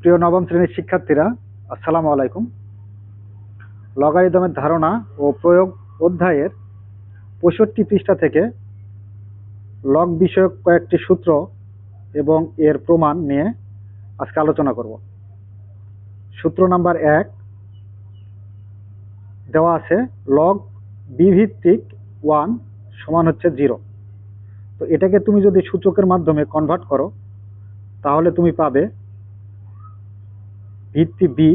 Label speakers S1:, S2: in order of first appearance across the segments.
S1: প্রিয় নবম শ্রেণির শিক্ষার্থীরা, আসসালামু আলাইকুম। লগারিদমের ধারণা ও প্রয়োগ অধ্যায়ের পঁয়ষট্টি পৃষ্ঠা থেকে লগ বিষয়ক কয়েকটি সূত্র এবং এর প্রমাণ নিয়ে আজকে আলোচনা করব। সূত্র নাম্বার এক দেওয়া আছে লগ বিভিত্তিক ওয়ান সমান হচ্ছে জিরো। তো এটাকে তুমি যদি সূচকের মাধ্যমে কনভার্ট করো, তাহলে তুমি পাবে ভিত্তি বি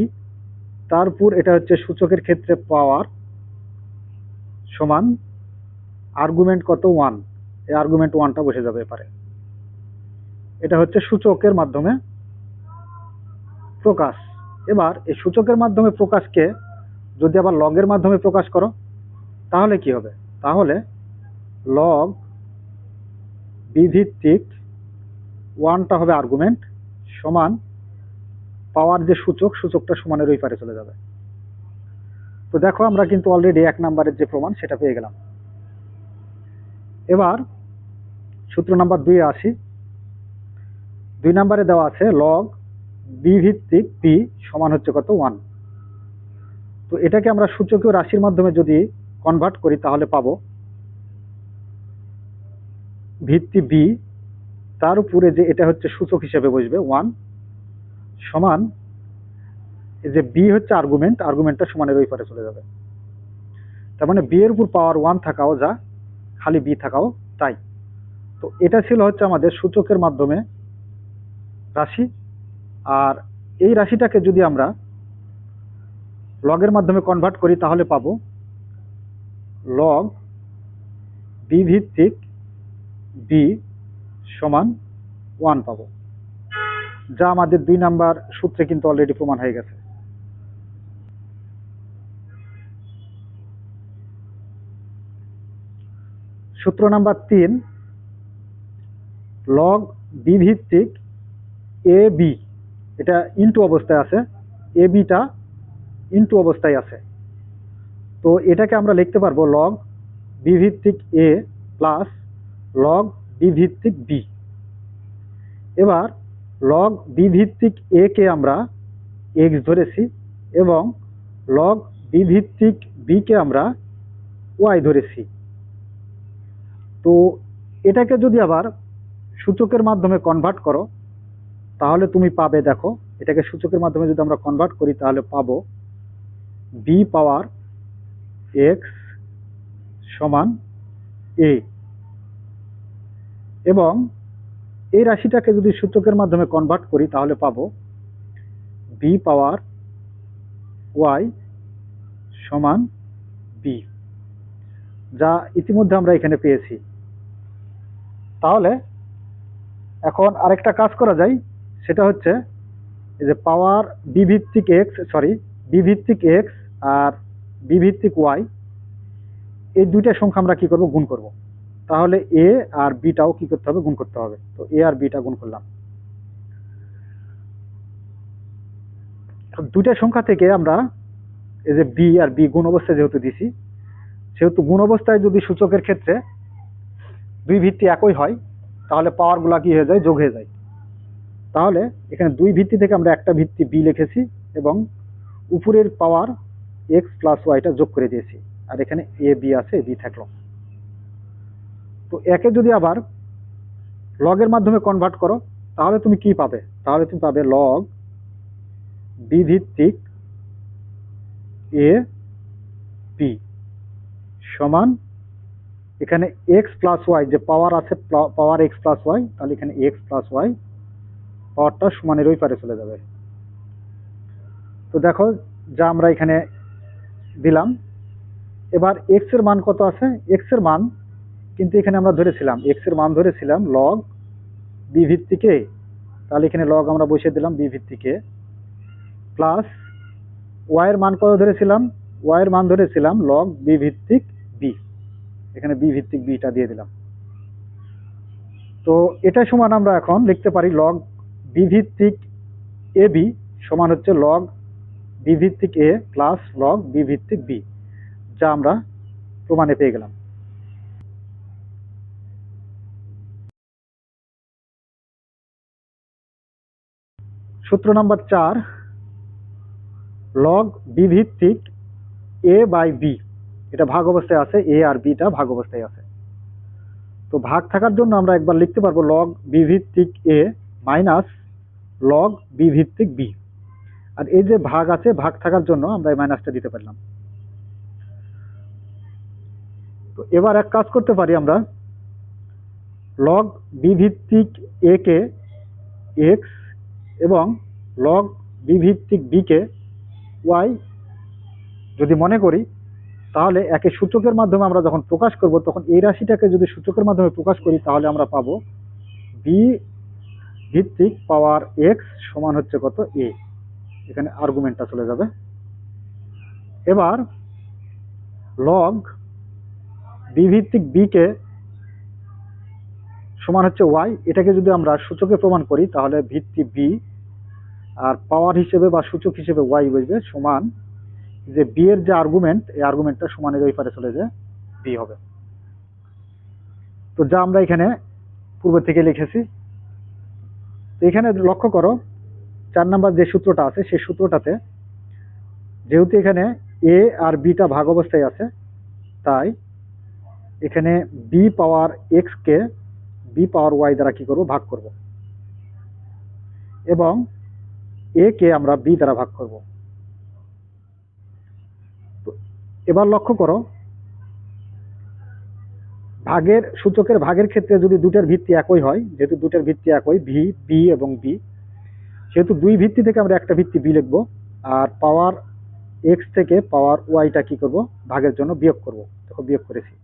S1: তারপর এটা হচ্ছে সূচকের ক্ষেত্রে পাওয়ার সমান আর্গুমেন্ট কত? ওয়ান এই আর্গুমেন্ট ওয়ানটা বসে যাবে এপারে। এটা হচ্ছে সূচকের মাধ্যমে প্রকাশ। এবার এই সূচকের মাধ্যমে প্রকাশকে যদি আবার লগের মাধ্যমে প্রকাশ করো, তাহলে কি হবে? তাহলে লগ বিভিত্তিক ওয়ানটা হবে আর্গুমেন্ট সমান পাওয়ার যে সূচক, সূচকটা সমানের ওই পারে চলে যাবে। তো দেখো আমরা কিন্তু অলরেডি এক নাম্বারের যে প্রমাণ, সেটা পেয়ে গেলাম। এবার সূত্র নাম্বার দুই আসি। দুই নাম্বারে দেওয়া আছে লগ বি ভিত্তিক পি সমান হচ্ছে কত ওয়ান তো এটাকে আমরা সূচকীয় রাশির মাধ্যমে যদি কনভার্ট করি, তাহলে পাবো ভিত্তি বি তার উপরে যে এটা হচ্ছে সূচক হিসেবে বসবে ওয়ান সমান যে বি হচ্ছে আর্গুমেন্ট আর্গুমেন্টটা সমানের ওই পারে চলে যাবে। তার মানে বি এর উপর পাওয়ার ওয়ান থাকাও যা, খালি বি থাকাও তাই। তো এটা ছিল হচ্ছে আমাদের সূচকের মাধ্যমে রাশি। আর এই রাশিটাকে যদি আমরা লগের মাধ্যমে কনভার্ট করি, তাহলে পাবো লগ বি ভিত্তিক বি সমান ওয়ান পাবো। যা আমাদের দুই নাম্বার সূত্রে কিন্তু অলরেডি প্রমাণ হয়ে গেছে। সূত্র নাম্বার তিন লগ বি ভিত্তিক এ বি এটা ইনটু অবস্থায় আছে। এ বিটা ইনটু অবস্থায় আছে। তো এটাকে আমরা লিখতে পারব লগ বি ভিত্তিক এ প্লাস লগ বি ভিত্তিক বি এবার লগ বি ভিত্তিক এ কে আমরা এক্স ধরেছি এবং লগ বি ভিত্তিক বি কে আমরা ওয়াই ধরেছি। তো এটাকে যদি আবার সূচকের মাধ্যমে কনভার্ট করো, তাহলে তুমি পাবে দেখো, এটাকে সূচকের মাধ্যমে যদি আমরা কনভার্ট করি, তাহলে পাবো বি পাওয়ার এক্স সমান এ এবং এই রাশিটাকে যদি সূচকের মাধ্যমে কনভার্ট করি, তাহলে পাবো বি পাওয়ার ওয়াই সমান বি যা ইতিমধ্যে আমরা এখানে পেয়েছি। তাহলে এখন আরেকটা কাজ করা যায়, সেটা হচ্ছে যে পাওয়ার বি ভিত্তিক এক্স সরি বি ভিত্তিক এক্স আর বি ভিত্তিক ওয়াই এই দুইটা সংখ্যা আমরা কি করব? গুণ করব। তাহলে এ আর বিটাও কি করতে হবে? গুণ করতে হবে। তো এ আর বিটা গুণ করলাম। দুইটা সংখ্যা থেকে আমরা এই যে বি আর বি গুণ অবস্থায় যেহেতু দিছি, সেহেতু গুণ অবস্থায় যদি সূচকের ক্ষেত্রে দুই ভিত্তি একই হয়, তাহলে পাওয়ারগুলা কি হয়ে যায়? যোগ হয়ে যায়। তাহলে এখানে দুই ভিত্তি থেকে আমরা একটা ভিত্তি বি লিখেছি এবং উপরের পাওয়ার এক্স প্লাস ওয়াইটা যোগ করে দিয়েছি। আর এখানে এ বি আছে বি থাকল। তো একে যদি আবার লগের মাধ্যমে কনভার্ট করো, তাহলে তুমি কি পাবে? তাহলে তুমি পাবে লগ বি ভিত্তিক এ বি সমান এখানে এক্স প্লাস ওয়াই যে পাওয়ার আছে পাওয়ার এক্স প্লাস ওয়াই তাহলে এখানে এক্স প্লাস ওয়াই পাওয়ারটা সমানের ওই পারে চলে যাবে। তো দেখো যা আমরা এখানে দিলাম। এবার এক্সের মান কত আছে? এক্সের মান কিন্তু এখানে আমরা ধরেছিলাম এক্সের মান ধরেছিলাম লগ বি ভিত্তিকে তাহলে এখানে লগ আমরা বসিয়ে দিলাম বি ভিত্তিকে প্লাস ওয়াই এর মান কত ধরেছিলাম? ওয়াই এর মান ধরেছিলাম লগ বি ভিত্তিক বি এখানে বি ভিত্তিক বিটা দিয়ে দিলাম। তো এটা সমান আমরা এখন লিখতে পারি লগ বি ভিত্তিক এ বি সমান হচ্ছে লগ বি ভিত্তিক এ প্লাস লগ বি ভিত্তিক বি যা আমরা প্রমাণে পেয়ে গেলাম। সূত্র নাম্বার চার লগ বি ভিত্তিক এ বাই বি এটা ভাগ অবস্থায় আছে এ আর বিটা ভাগ অবস্থায় আছে। তো ভাগ থাকার জন্য আমরা একবার লিখতে পারব লগ বি ভিত্তিক এ মাইনাস লগ বি ভিত্তিক বি আর এই যে ভাগ আছে, ভাগ থাকার জন্য আমরা এই মাইনাসটা দিতে পারলাম। তো এবার এক কাজ করতে পারি আমরা। লগ বি ভিত্তিক এ কে এক্স এবং লগ বি ভিত্তিক বি কে ওয়াই যদি মনে করি, তাহলে একে সূচকের মাধ্যমে আমরা যখন প্রকাশ করব, তখন এই রাশিটাকে যদি সূচকের মাধ্যমে প্রকাশ করি, তাহলে আমরা পাবো বি ভিত্তিক পাওয়ার এক্স সমান হচ্ছে কত এ এখানে আর্গুমেন্টটা চলে যাবে। এবার লগ বি ভিত্তিক বি কে সমান হচ্ছে ওয়াই এটাকে যদি আমরা সূচকে প্রমাণ করি, তাহলে ভিত্তি বি আর পাওয়ার হিসেবে বা সূচক হিসেবে ওয়াই বসবে সমান, যে বি এর যে আর্গুমেন্ট এই আর্গুমেন্টটা সমানের ওই পারে চলে যায় বি হবে। তো যা আমরা এখানে পূর্ব থেকে লিখেছি। তো এখানে লক্ষ্য করো, চার নাম্বার যে সূত্রটা আছে, সেই সূত্রটাতে যেহেতু এখানে এ আর বিটা ভাগ অবস্থায় আছে, তাই এখানে বি পাওয়ার এক্স কে বি পাওয়ার ওয়াই দ্বারা কি করব? ভাগ করব। এবং এ কে আমরা বি দ্বারা ভাগ করব। এবার লক্ষ্য করো, ভাগের, সূচকের ভাগের ক্ষেত্রে যদি দুটার ভিত্তি একই হয়, যেহেতু দুটার ভিত্তি একই, ভি বি এবং বি সেহেতু দুই ভিত্তি থেকে আমরা একটা ভিত্তি বি লিখব, আর পাওয়ার এক্স থেকে পাওয়ার ওয়াইটা কি করব? ভাগের জন্য বিয়োগ করব। দেখো, বিয়োগ করেছি।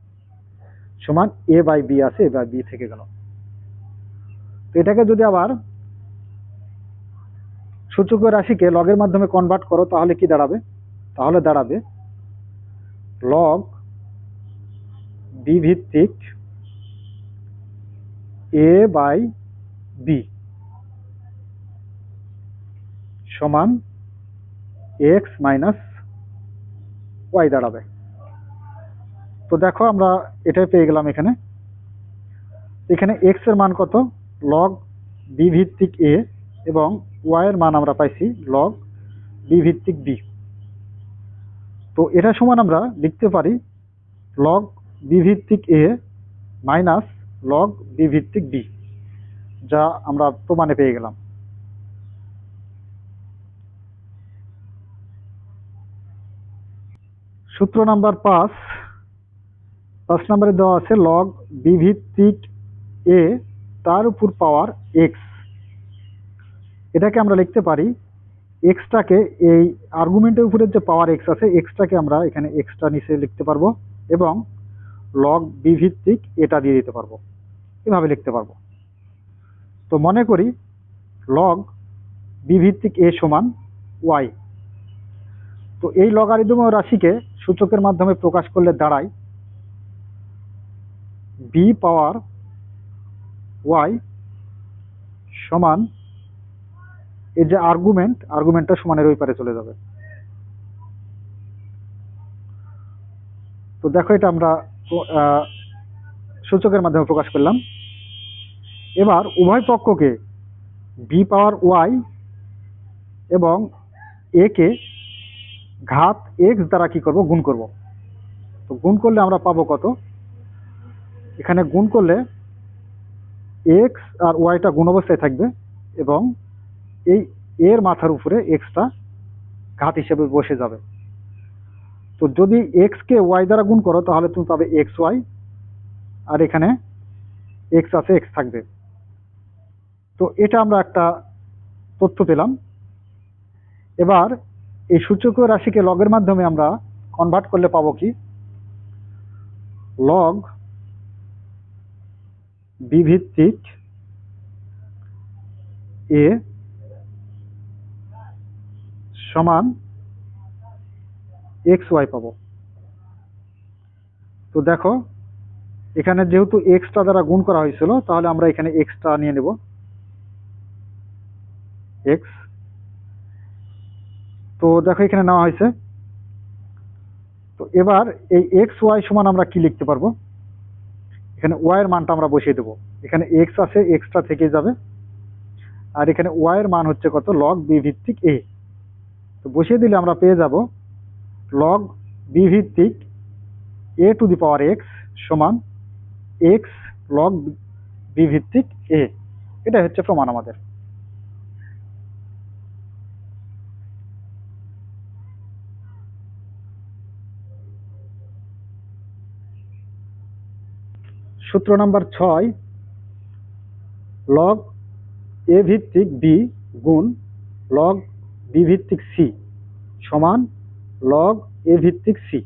S1: সমান এ বাই বি আছে এ বাই বি থেকে গেল। তো এটাকে যদি আবার সূচক রাশিকে লগের মাধ্যমে কনভার্ট করো, তাহলে কি দাঁড়াবে? তাহলে দাঁড়াবে লগ বি ভিত্তিক এ বাই বি সমান এক্স মাইনাস ওয়াই দাঁড়াবে। তো দেখো আমরা এটাই পেয়ে গেলাম এখানে। এখানে এক্সের মান কত? লগ বি ভিত্তিক এ এবং ওয়াই এর মান আমরা পাইছি লগ বি ভিত্তিক বি তো এটা সমান আমরা লিখতে পারি লগ বি ভিত্তিক এ মাইনাস লগ বি ভিত্তিক বি যা আমরা প্রমাণে পেয়ে গেলাম। সূত্র নাম্বার পাঁচ পাঁচ নম্বরে দেওয়া আছে লগ বি ভিত্তিক এ তার উপর পাওয়ার এক্স এটাকে আমরা লিখতে পারি এক্সটাকে এই আর্গুমেন্টের উপরে যে পাওয়ার এক্স আছে এক্সটাকে আমরা এখানে এক্সট্রা নিচে লিখতে পারব এবং লগ বি ভিত্তিক এটা দিয়ে দিতে পারব। এভাবে লিখতে পারব। তো মনে করি লগ বি ভিত্তিক এ সমান ওয়াই তো এই লগারিদম রাশিকে সূচকের মাধ্যমে প্রকাশ করলে দাঁড়ায় বি পাওয়ার ওয়াই সমান এর যে আর্গুমেন্ট আর্গুমেন্টটা সমানের ওই পারে চলে যাবে। তো দেখো এটা আমরা সূচকের মাধ্যমে প্রকাশ করলাম। এবার উভয় পক্ষকে বি পাওয়ার ওয়াই এবং এ কে ঘাত এক্স দ্বারা কি করব? গুণ করব। তো গুণ করলে আমরা পাবো কত? এখানে গুণ করলে এক্স আর ওয়াইটা গুণ অবস্থায় থাকবে এবং এই এর মাথার উপরে এক্সটা ঘাত হিসেবে বসে যাবে। তো যদি এক্স কে ওয়াই দ্বারা গুণ করো, তাহলে তুমি পাবে এক্স ওয়াই, আর এখানে এক্স আছে, এক্স থাকবে। তো এটা আমরা একটা তথ্য পেলাম। এবার এই সূচকীয় রাশিকে লগের মাধ্যমে আমরা কনভার্ট করলে পাবো কি? লগ বি ভিত্তিক এ সমান এক্স ওয়াই পাবো। তো দেখো, এখানে যেহেতু এক্সটা দ্বারা গুণ করা হয়েছিল, তাহলে আমরা এখানে এক্সটা নিয়ে নেব। এক্স তো দেখো এখানে নেওয়া হয়েছে। তো এবার এই এক্স ওয়াই সমান আমরা কি লিখতে পারব? এখানে ওয়াই এর মানটা আমরা বসিয়ে দেবো। এখানে এক্স আছে এক্সটা থেকে যাবে। আর এখানে ওয়াই এর মান হচ্ছে কত? লগ বি ভিত্তিক এ তো বসিয়ে দিলে আমরা পেয়ে যাব লগ বি ভিত্তিক A to the power X সমান এক্স লগ বি ভিত্তিক এ এটাই হচ্ছে প্রমাণ আমাদের। সূত্র নাম্বার ছয় লগ এ ভিত্তিক বি গুণ লগ বি ভিত্তিক সি সমান লগ এ ভিত্তিক সি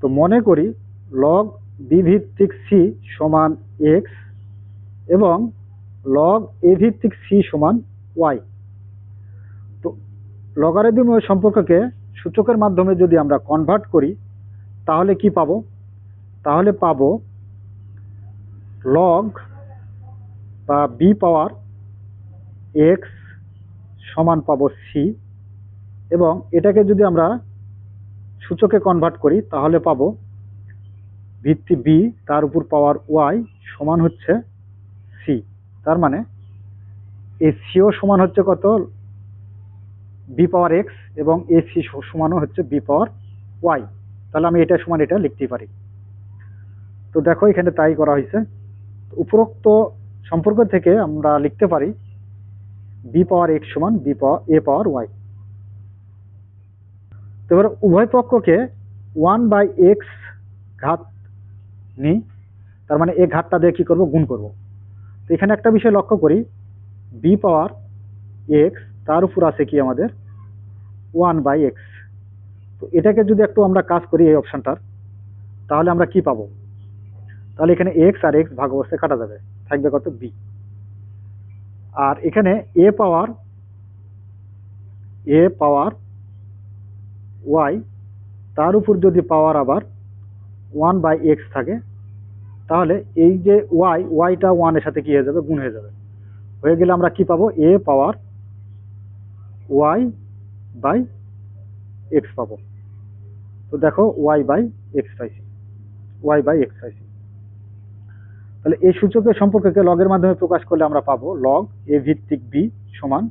S1: তো মনে করি লগ বি ভিত্তিক সি সমান এক্স এবং লগ এ ভিত্তিক সি সমান ওয়াই তো লগারিদম ওই সম্পর্ককে সূচকের মাধ্যমে যদি আমরা কনভার্ট করি, তাহলে কি পাবো? তাহলে পাবো লগ বা বি পাওয়ার এক্স সমান পাবো সি এবং এটাকে যদি আমরা সূচকে কনভার্ট করি, তাহলে পাবো ভিত্তি বি তার উপর পাওয়ার ওয়াই সমান হচ্ছে সি তার মানে এই সিও সমান হচ্ছে কত? বি পাওয়ার এক্স এবং এ সি সমানও হচ্ছে বি পাওয়ার ওয়াই তাহলে আমি এটা সমান এটা লিখতেই পারি। তো দেখো এখানে তাই করা হয়েছে। উপরোক্ত সম্পর্ক থেকে আমরা লিখতে পারি বি পাওয়ার এক্স সমান B power, A power Y. তো এবার উভয় পক্ষকে ওয়ান বাই এক্স ঘাত নিই, তার মানে এ ঘাতটা দিয়ে কী করব? গুণ করব। তো এখানে একটা বিষয় লক্ষ্য করি, বি পাওয়ার এক্স, তার উপর আছে কি আমাদের? One by X. তো এটাকে যদি একটু আমরা কাজ করি এই অপশানটার, তাহলে আমরা কি পাবো? তাহলে এখানে এক্স আর এক্স ভাগ অবস্থায় কাটা যাবে। থাকবে কত? বি। আর এখানে এ পাওয়ার এ পাওয়ার ওয়াই তার উপর যদি পাওয়ার আবার ওয়ান বাই এক্স থাকে, তাহলে এই যে ওয়াই ওয়াইটা ওয়ানের সাথে কী হয়ে যাবে? গুণ হয়ে যাবে। হয়ে গেলে আমরা কি পাবো? A power Y by X পাবো। তো দেখো ওয়াই বাই এক্স পাইছি। ওয়াই বাই এক্স পাইছি। তাহলে এই সূচকের সম্পর্ককে লগের মাধ্যমে প্রকাশ করলে আমরা পাবো লগ এ ভিত্তিক বি সমান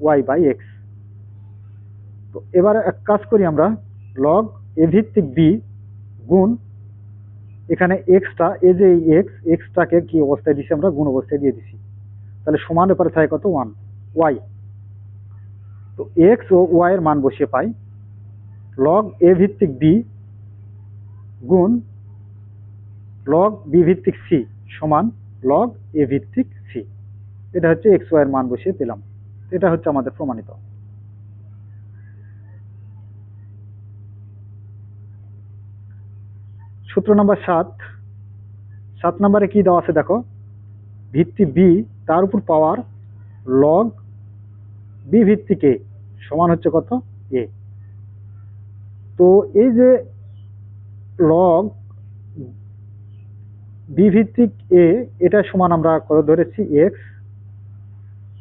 S1: ওয়াই বাই এক্স তো এবার এক কাজ করি আমরা লগ এ ভিত্তিক বি গুণ এখানে এক্সটা এ যে এক্স এক্সটাকে কি অবস্থায় দিছি আমরা? গুণ অবস্থায় দিয়ে দিছি। তাহলে সমান ব্যাপারে থাকে কত? ওয়ান ওয়াই তো এক্স ও ওয়াই এর মান বসিয়ে পাই। লগ এ ভিত্তিক বি গুণ লগ বি ভিত্তিক সি সমান লগ এ ভিত্তিক সি এটা হচ্ছে এক্স ওয়াই এর মান বসিয়ে পেলাম এটা হচ্ছে আমাদের প্রমাণিত। সূত্র নাম্বার সাত। সাত নম্বরে কি দেওয়া আছে দেখো? ভিত্তি বি তার উপর পাওয়ার লগ বি ভিত্তিক সমান হচ্ছে কত? এ তো এই যে লগ বি ভিত্তিক এ, এটা সমান আমরা কত ধরেছি? এক্স।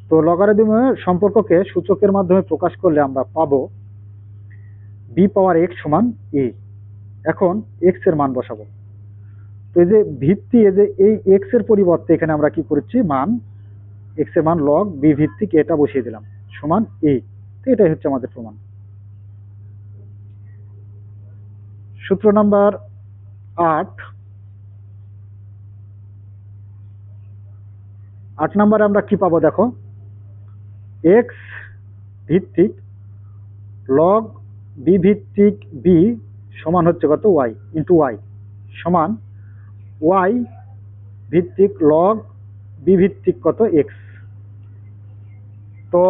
S1: তো লগারিদমের সম্পর্ককে সূচকের মাধ্যমে প্রকাশ করলে আমরা পাব বি পাওয়ার এক্স সমান এ। এখন এক্সের মান বসাবো। তো এই যে ভিত্তি, এই যে এই এক্সের পরিবর্তে এখানে আমরা কি করেছি? মান, এক্সের মান লগ বি ভিত্তিক এটা বসিয়ে দিলাম, সমান এ। তো এটাই হচ্ছে আমাদের প্রমাণ। সূত্র নাম্বার আট আট নম্বরে আমরা কি পাবো দেখো? এক্স ভিত্তিক লগ বি ভিত্তিক বি সমান হচ্ছে কত? ওয়াই ইন্টু ওয়াই সমান ওয়াই ভিত্তিক লগ বি ভিত্তিক কত? এক্স তো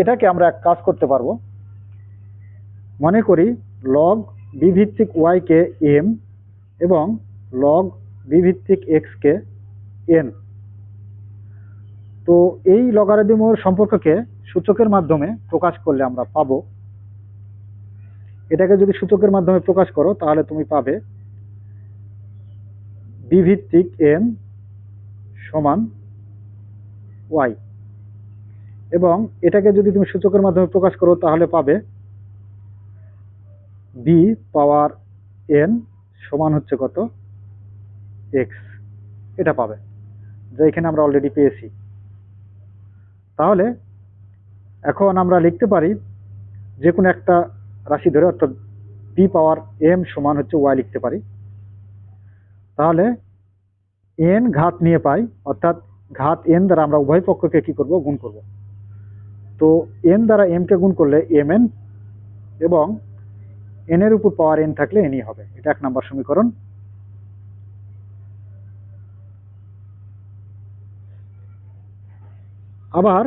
S1: এটাকে আমরা এক কাজ করতে পারব। মনে করি লগ বি ভিত্তিক ওয়াইকে এম এবং লগ বি ভিত্তিক এক্সকে এন তো এই লগারিদমের সম্পর্ককে সূচকের মাধ্যমে প্রকাশ করলে আমরা পাব। এটাকে যদি সূচকের মাধ্যমে প্রকাশ করো, তাহলে তুমি পাবে বি ভিত্তিক এম সমান ওয়াই এবং এটাকে যদি তুমি সূচকের মাধ্যমে প্রকাশ করো, তাহলে পাবে বি পাওয়ার এন সমান হচ্ছে কত? এক্স এটা পাবে। যা এখানে আমরা অলরেডি পেয়েছি। তাহলে এখন আমরা লিখতে পারি যে কোনো একটা রাশি ধরে অর্থাৎ বি পাওয়ার এম সমান হচ্ছে ওয়াই লিখতে পারি। তাহলে এন ঘাত নিয়ে পাই, অর্থাৎ ঘাত এন দ্বারা আমরা উভয় পক্ষকে কি করব? গুণ করব। তো এন দ্বারা এম কে গুণ করলে এম এন এবং এন এর উপর পাওয়ার এন থাকলে এনই হবে। এটা এক নম্বর সমীকরণ। আবার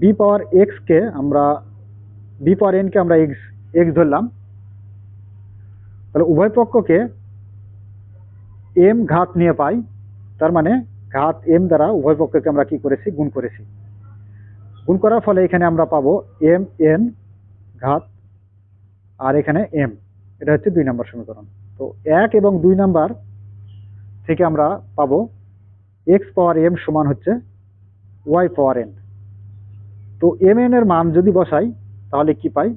S1: বি পাওয়ার এক্সকে আমরা বি পাওয়ার এনকে আমরা এক্স এক্স ধরলাম। তাহলে উভয় পক্ষকে এম ঘাত নিয়ে পাই, তার মানে ঘাত এম দ্বারা উভয় পক্ষকে আমরা কি করেছি? গুণ করেছি। গুণ করার ফলে এখানে আমরা পাবো এম এন ঘাত আর এখানে এম এটা হচ্ছে দুই নম্বর সমীকরণ। তো এক এবং দুই নাম্বার থেকে আমরা পাবো এক্স পাওয়ার এম সমান হচ্ছে ওয়াই পাওয়ার এন তো এম এর মান যদি বসাই, তাহলে কি পাই?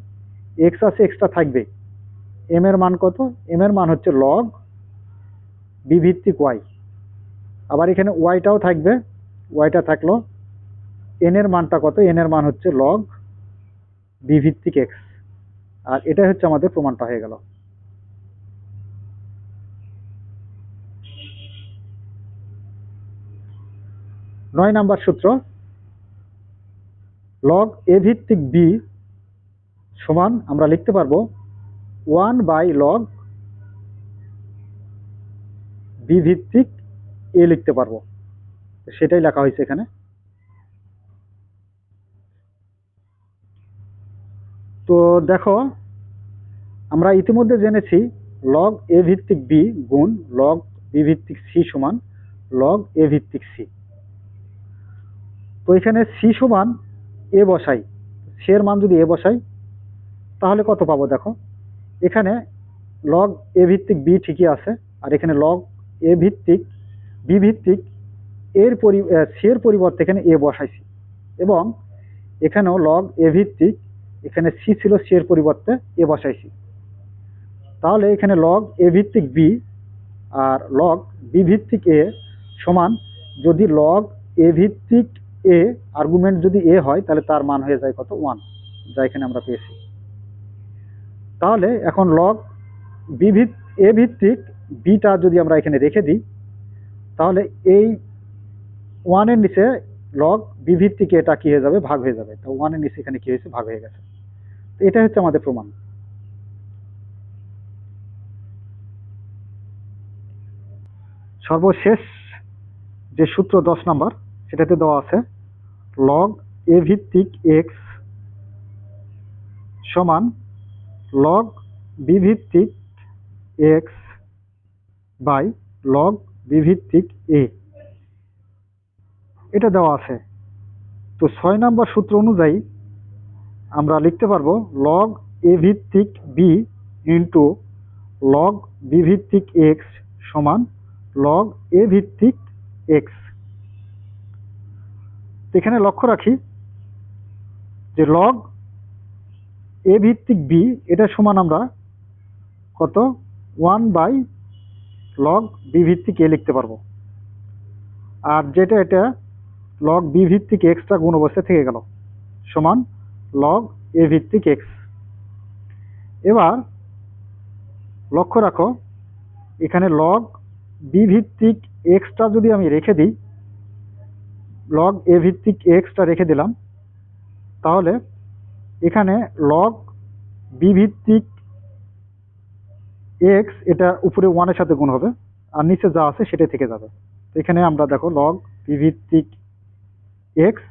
S1: এক্স আছে এক্সটা থাকবে। এম এর মান কত? এম এর মান হচ্ছে লগ বি ভিত্তিক ওয়াই আবার এখানে ওয়াইটাও থাকবে। ওয়াইটা থাকল এন এর মানটা কত? এন এর মান হচ্ছে লগ বি ভিত্তিক এক্স আর এটাই হচ্ছে আমাদের প্রমাণটা হয়ে গেল। নয় নাম্বার সূত্র লগ এ ভিত্তিক বি সমান আমরা লিখতে পারব ওয়ান বাই লগ বি ভিত্তিক এ লিখতে পারব। সেটাই লেখা হয়েছে এখানে। তো দেখো, আমরা ইতিমধ্যে জেনেছি লগ এ ভিত্তিক বি গুণ লগ বি ভিত্তিক সি সমান লগ এ ভিত্তিক সি তো এখানে সি সমান এ বসাই সি এর মান যদি এ বসাই, তাহলে কত পাবো দেখো? এখানে লগ এ ভিত্তিক বি ঠিকই আছে, আর এখানে লগ এ ভিত্তিক বি ভিত্তিক, এর পরি সি এর পরিবর্তে এখানে এ বসাইছি। এবং এখানেও লগ এ ভিত্তিক, এখানে সি ছিল সি এর পরিবর্তে এ বসাইছি। তাহলে এখানে লগ এ ভিত্তিক বি আর লগ বি ভিত্তিক এ সমান যদি লগ এ ভিত্তিক এ আর্গুমেন্ট যদি এ হয়, তাহলে তার মান হয়ে যায় কত? ওয়ান যা এখানে আমরা পেয়েছি। তাহলে এখন লগ বি এ ভিত্তিক বিটা যদি আমরা এখানে রেখে দিই, তাহলে এই ওয়ানের নিচে লগ বি ভিত্তিক এটা কি হয়ে যাবে? ভাগ হয়ে যাবে। তো ওয়ানের নিচে এখানে কি হয়েছে? ভাগ হয়ে গেছে। তো এটা হচ্ছে আমাদের প্রমাণ। সর্বশেষ যে সূত্র দশ নাম্বার সেটাতে দেওয়া আছে লগ এ ভিত্তিক এক্স সমান লগ বি ভিত্তিক এক্স বাই লগ বি ভিত্তিক এ এটা দেওয়া আছে। তো ছয় নম্বর সূত্র অনুযায়ী আমরা লিখতে পারব লগ এ ভিত্তিক বি ইন্টু লগ বি ভিত্তিক এক্স সমান লগ এ ভিত্তিক এক্স এখানে লক্ষ্য রাখি যে লগ এ ভিত্তিক বি এটা সমান আমরা কত? ওয়ান বাই লগ বি ভিত্তিক এ লিখতে পারব। আর যেটা এটা লগ বি ভিত্তিক এক্সটা গুণ অবস্থায় থেকে গেল, সমান লগ এ ভিত্তিক এক্স এবার লক্ষ্য রাখো, এখানে লগ বি ভিত্তিক এক্সটা যদি আমি রেখে দিই লগ এ ভিত্তিক এক্সটা রেখে দিলাম। তাহলে এখানে লগ বি ভিত্তিক এক্স এটা উপরে ওয়ানের সাথে গুণ হবে, আর নিচে যা আছে সেটাই থেকে যাবে। তো এখানে আমরা দেখো লগ বি ভিত্তিক এক্স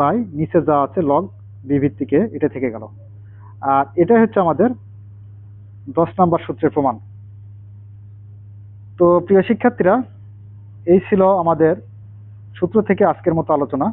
S1: বাই নিচে যা আছে লগ বি ভিত্তিক এ এটা থেকে গেল। আর এটাই হচ্ছে আমাদের দশ নম্বর সূত্রের প্রমাণ। তো প্রিয় শিক্ষার্থীরা, এই ছিল আমাদের সূত্র থেকে আজকের মতো আলোচনা